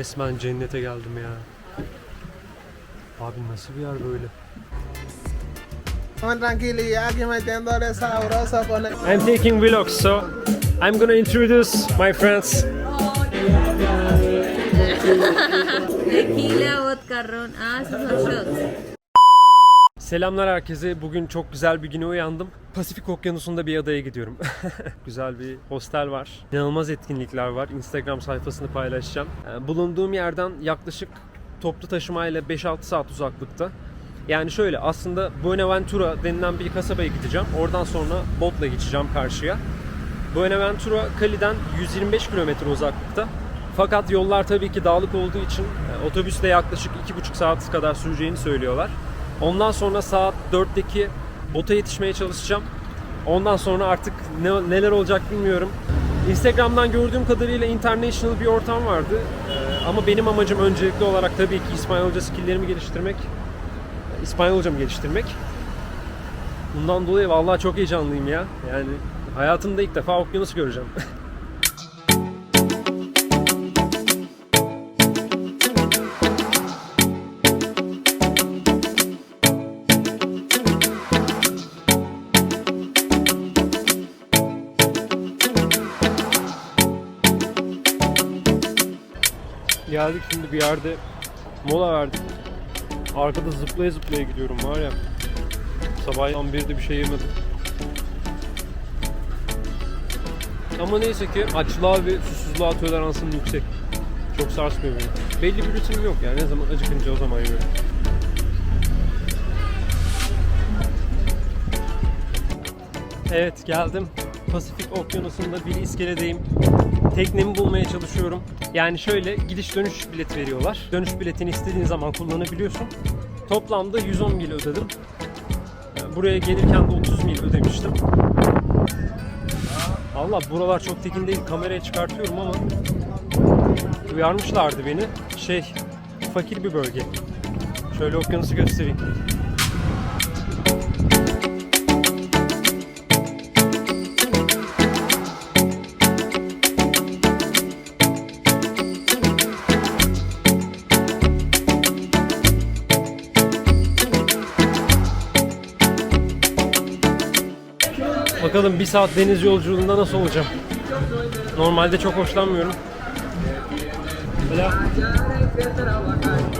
Resmen cennete geldim ya. Abi nasıl bir yer böyle? I'm taking vlogs, so I'm gonna introduce my friends. Tequila, vodka, ron. Ah, esos son shots. Selamlar herkese. Bugün çok güzel bir güne uyandım. Pasifik Okyanusu'nda bir adaya gidiyorum. güzel bir hostel var. İnanılmaz etkinlikler var. Instagram sayfasını paylaşacağım. Ee, Bulunduğum yerden yaklaşık toplu taşımayla 5-6 saat uzaklıkta. Yani şöyle aslında Buenaventura denilen bir kasabaya gideceğim. Oradan sonra botla geçeceğim karşıya. Buenaventura Cali'den 125 kilometre uzaklıkta. Fakat yollar tabii ki dağlık olduğu için e, otobüsle yaklaşık 2,5 saat kadar süreceğini söylüyorlar. Ondan sonra saat 4'teki bota yetişmeye çalışacağım. Ondan sonra artık ne, neler olacak bilmiyorum. Instagram'dan gördüğüm kadarıyla international bir ortam vardı. E, ama benim amacım öncelikli olarak tabii ki İspanyolca skilllerimi geliştirmek. İspanyolcamı geliştirmek. Bundan dolayı vallahi çok heyecanlıyım ya. Yani hayatımda ilk defa okyanus göreceğim. Geldik şimdi bir yerde mola verdik. Arkada zıplaya zıplaya gidiyorum var ya. Sabahtan de bir şey yemedim. Ama neyse ki açlığa ve susuzluğa toleransım yüksek. Çok sarsmıyor beni. Belli bir rutinim yok yani ne zaman acıkınca o zaman yiyorum. Evet geldim. Pasifik Okyanusu'nda bir iskeledeyim. Teknemi bulmaya çalışıyorum. Yani şöyle gidiş dönüş bilet veriyorlar. Dönüş biletini istediğin zaman kullanabiliyorsun. Toplamda 110 mil ödedim. Buraya gelirken de 30 mil ödemiştim. Allah buralar çok tekin değil. Kameraya çıkartıyorum ama uyarmışlardı beni. Şey fakir bir bölge. Şöyle okyanusu göstereyim. Bakalım bir saat deniz yolculuğunda nasıl olacağım. Normalde çok hoşlanmıyorum. Hola.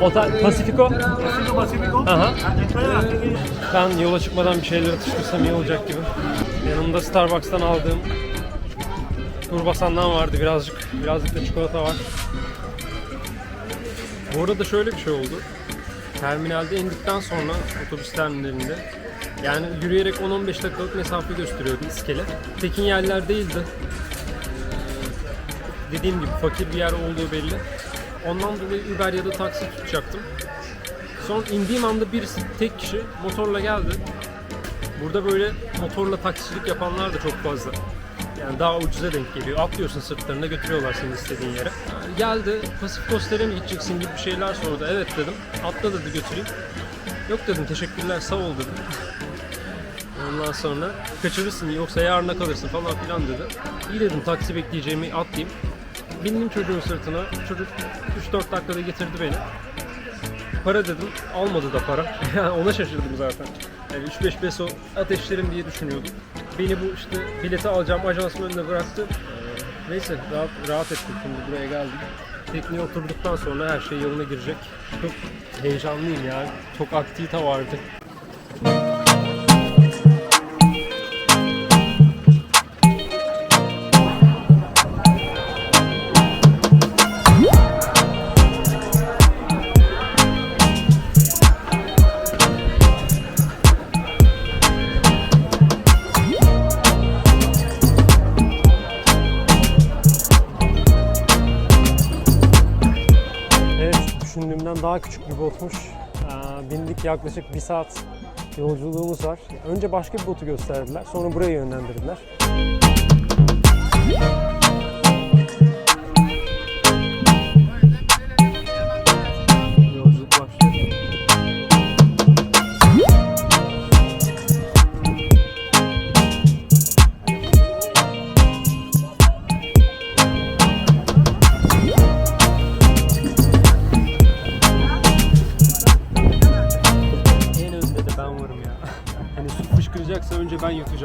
Otel Pacifico. Pacifico, Pacifico. Aha. Ben yola çıkmadan bir şeyler atıştırsam iyi olacak gibi. Yanımda Starbucks'tan aldığım kurbasandan vardı birazcık. Birazcık da çikolata var. Bu arada şöyle bir şey oldu. Terminalde indikten sonra otobüs terminalinde yani yürüyerek 10-15 dakikalık mesafe gösteriyordu iskele. Tekin yerler değildi. Ee, Dediğim gibi fakir bir yer olduğu belli. Ondan dolayı Uber ya da taksi tutacaktım. Son indiğim anda birisi tek kişi motorla geldi. Burada böyle motorla taksicilik yapanlar da çok fazla. Yani daha ucuza denk geliyor. Atlıyorsun sırtlarına götürüyorlar seni istediğin yere. Yani geldi Pasifik Hostel'e mi gideceksin gibi bir şeyler sordu. Evet dedim. Atla dedi götüreyim. Yok dedim teşekkürler sağ ol dedim. Ondan sonra kaçırırsın yoksa yarına kalırsın falan filan dedi. İyi dedim taksi bekleyeceğimi atlayayım. Bindim çocuğun sırtına. Çocuk 3-4 dakikada getirdi beni. Para dedim. Almadı da para. Ona şaşırdım zaten. Yani 3-5 peso ateşlerim diye düşünüyordum. Beni bu işte bileti alacağım ajansın önüne bıraktı. Neyse rahat, rahat ettim şimdi buraya geldim. Tekneye oturduktan sonra her şey yoluna girecek. Çok heyecanlıyım ya. Çok aktivite vardı. Düşündüğümden daha küçük bir botmuş. Ee, bindik yaklaşık bir saat yolculuğumuz var. Önce başka bir botu gösterdiler, sonra buraya yönlendirdiler.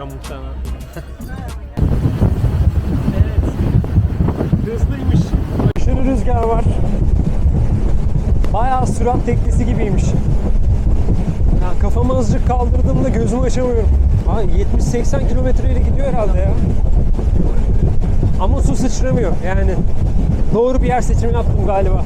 Ben yutacağım muhtemelen. evet. Hızlıymış. Aşırı rüzgar var. Bayağı sürat teknesi gibiymiş. Ya kafamı azıcık kaldırdığımda gözümü açamıyorum. Ha 70-80 kilometreyle gidiyor herhalde ya. Ama su sıçramıyor yani. Doğru bir yer seçimi yaptım galiba.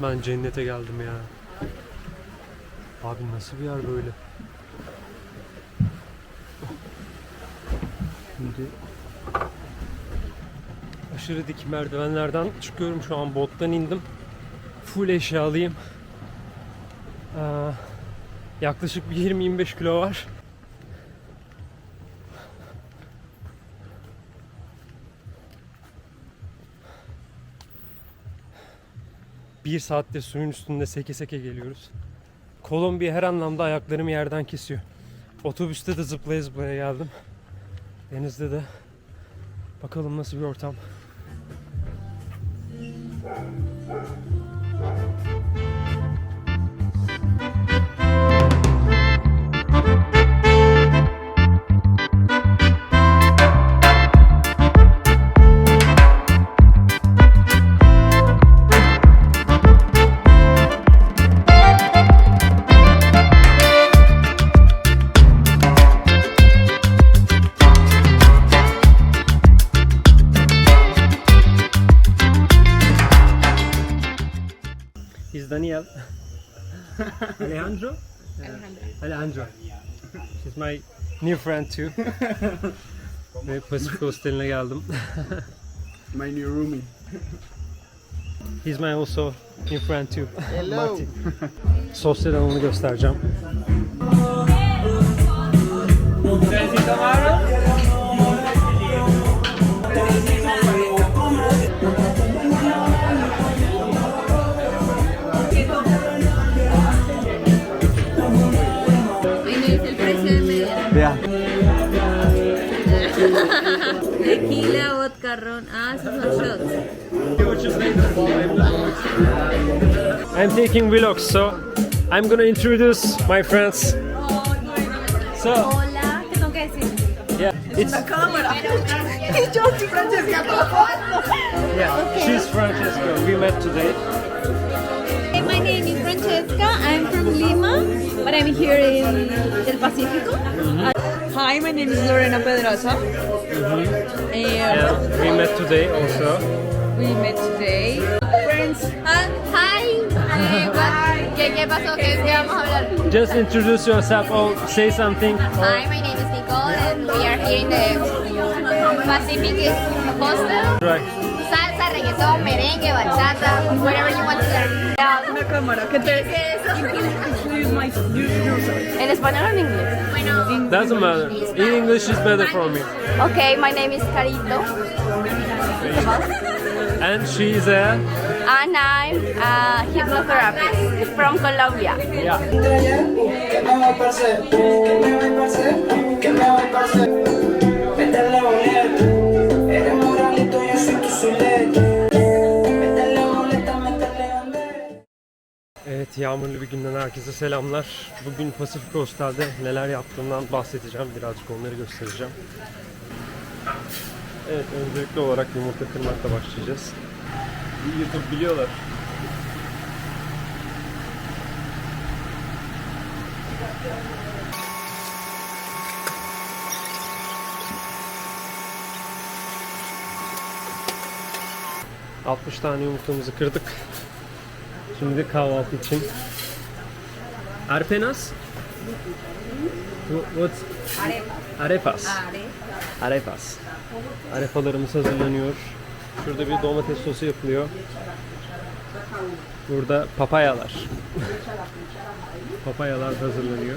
Resmen cennete geldim ya. Abi nasıl bir yer böyle? Şimdi aşırı dik merdivenlerden çıkıyorum şu an bottan indim. Full eşyalıyım. Ee, yaklaşık bir 20-25 kilo var. Bir saatte suyun üstünde seke seke geliyoruz. Kolombiya her anlamda ayaklarımı yerden kesiyor. Otobüste de zıplaya zıplaya geldim. Denizde de. Bakalım nasıl bir ortam. He's Daniel. Alejandro? Alejandro. She's my new friend too. Ve Pasifik Hosteli'ne geldim. My new roomie. He's my also new friend too. Hello. Sosyal alanı göstereceğim. I'm taking vlogs, so I'm gonna introduce my friends. So, Hola, ¿qué tengo que decir? yeah, it's yeah, she's Francesca. We met today. Hey, my name is Francesca. I'm from Lima, but I'm here in El Pacífico. Mm-hmm. Hi, my name is Lorena Pedrosa. Mm-hmm. And And we met today also. We met today. Friends, Ah, hi. ¿Qué, ¿Qué pasó? ¿Qué, ¿Qué vamos a hablar? Just introduce yourself or say something. Hi, my name is Nicole, and we are here in the Pacific Hostel. Right. Salsa, reggaeton, merengue, bachata, whatever you want to learn. una cámara. ¿Qué te Use my- use yourself. ¿En español o en inglés? Bueno, Doesn't matter. In English is better for me. okay, my name is Carito, And she's a and I'm a hypnotherapist from Colombia. yeah. Evet yağmurlu bir günden herkese selamlar. Bugün Pasifik Hostel'de neler yaptığımdan bahsedeceğim. Birazcık onları göstereceğim. Evet öncelikli olarak yumurta kırmakla başlayacağız. YouTube biliyorlar. ...60 tane yumurtamızı kırdık. Şimdi kahvaltı için. Arpenas? What? Arepas. Arepas. Arepalarımız hazırlanıyor. Şurada bir domates sosu yapılıyor. Burada papayalar. papayalar hazırlanıyor.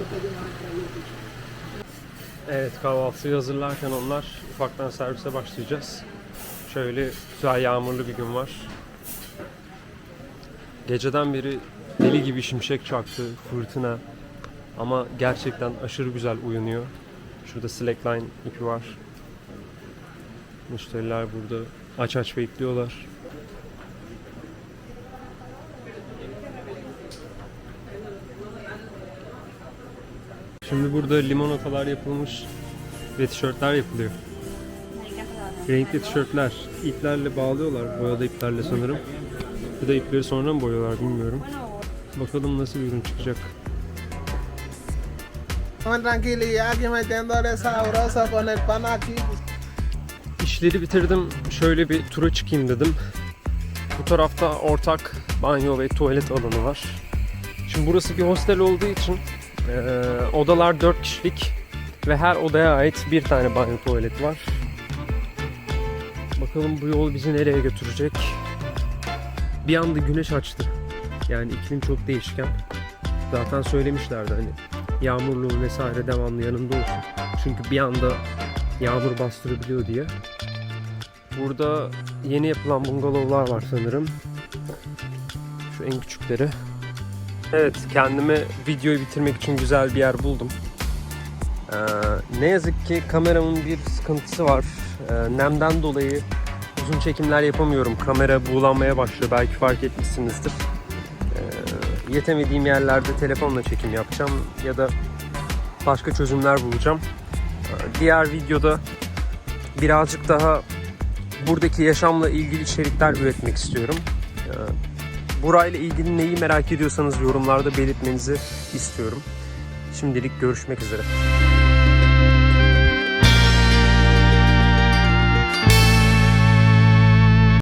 Evet kahvaltıyı hazırlarken onlar ufaktan servise başlayacağız. Şöyle güzel yağmurlu bir gün var. Geceden beri deli gibi şimşek çaktı, fırtına. Ama gerçekten aşırı güzel uyunuyor. Şurada slackline ipi var. Müşteriler burada aç aç bekliyorlar. Şimdi burada limonatalar yapılmış ve tişörtler yapılıyor. Renkli tişörtler. İplerle bağlıyorlar. Boyalı iplerle sanırım. Ya da ipleri sonra mı boyuyorlar bilmiyorum. Bakalım nasıl bir ürün çıkacak. Con tranquilidad aquí metiéndole sabroso con el pan aquí. İşleri bitirdim. Şöyle bir tura çıkayım dedim. Bu tarafta ortak banyo ve tuvalet alanı var. Şimdi burası bir hostel olduğu için eee, odalar 4 kişilik ve her odaya ait bir tane banyo tuvalet var. Bakalım bu yol bizi nereye götürecek. Bir anda güneş açtı. Yani iklim çok değişken. Zaten söylemişlerdi hani yağmurlu vesaire devamlı yanında olsun. Çünkü bir anda yağmur bastırabiliyor diye. Burada yeni yapılan bungalovlar var sanırım. Şu en küçükleri. Evet, kendime videoyu bitirmek için güzel bir yer buldum. Ee, ne yazık ki kameramın bir sıkıntısı var. Ee, nemden dolayı uzun çekimler yapamıyorum. Kamera buğulanmaya başlıyor. Belki fark etmişsinizdir. Ee, yetemediğim yerlerde telefonla çekim yapacağım ya da başka çözümler bulacağım. Ee, diğer videoda birazcık daha buradaki yaşamla ilgili içerikler üretmek istiyorum. Ee, Burayla ilgili neyi merak ediyorsanız yorumlarda belirtmenizi istiyorum. Şimdilik görüşmek üzere.